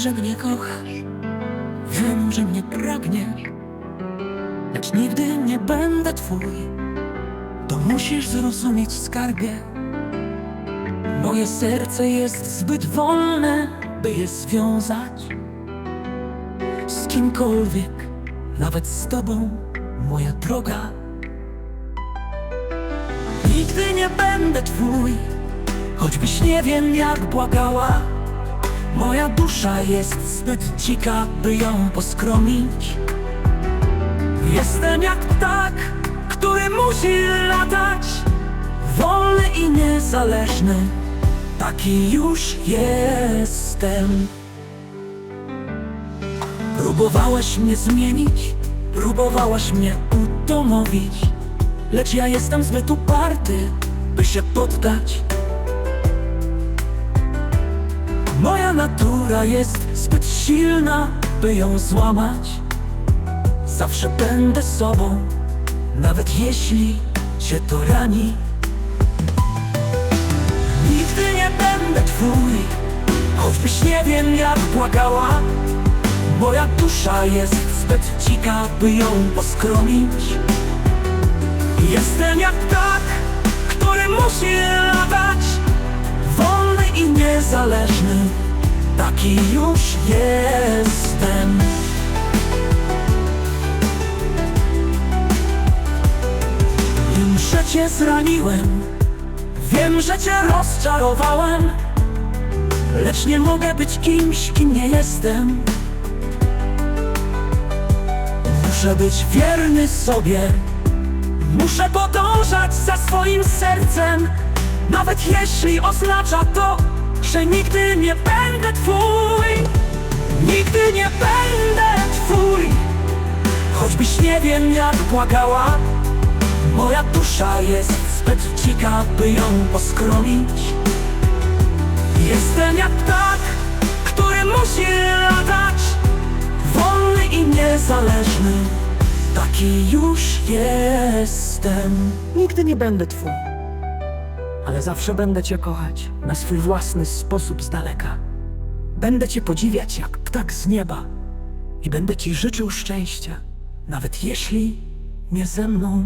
że mnie kochasz, wiem, że mnie pragniesz, lecz nigdy nie będę twój. To musisz zrozumieć, skarbie. Moje serce jest zbyt wolne, by je związać z kimkolwiek, nawet z tobą, moja droga. Nigdy nie będę twój, choćbyś nie wiem jak błagała. Moja dusza jest zbyt dzika, by ją poskromić. Jestem jak ptak, który musi latać, wolny i niezależny. Taki już jestem. Próbowałeś mnie zmienić, próbowałaś mnie udomowić, lecz ja jestem zbyt uparty, by się poddać. Moja natura jest zbyt silna, by ją złamać. Zawsze będę sobą, nawet jeśli cię to rani. Nigdy nie będę twój, choćbyś nie wiem jak błagała. Moja dusza jest zbyt dzika, by ją poskromić. Jestem jak ptak, który musi niezależny. Taki już jestem. Wiem, że cię zraniłem, wiem, że cię rozczarowałem, lecz nie mogę być kimś, kim nie jestem. Muszę być wierny sobie, muszę podążać za swoim sercem, nawet jeśli oznacza to, że nigdy nie będę twój. Nigdy nie będę twój, choćbyś nie wiem jak błagała. Moja dusza jest zbyt dzika, by ją poskromić. Jestem jak ptak, który musi latać, wolny i niezależny. Taki już jestem. Nigdy nie będę twój, ale zawsze będę cię kochać na swój własny sposób z daleka. Będę cię podziwiać jak ptak z nieba i będę ci życzył szczęścia, nawet jeśli nie ze mną.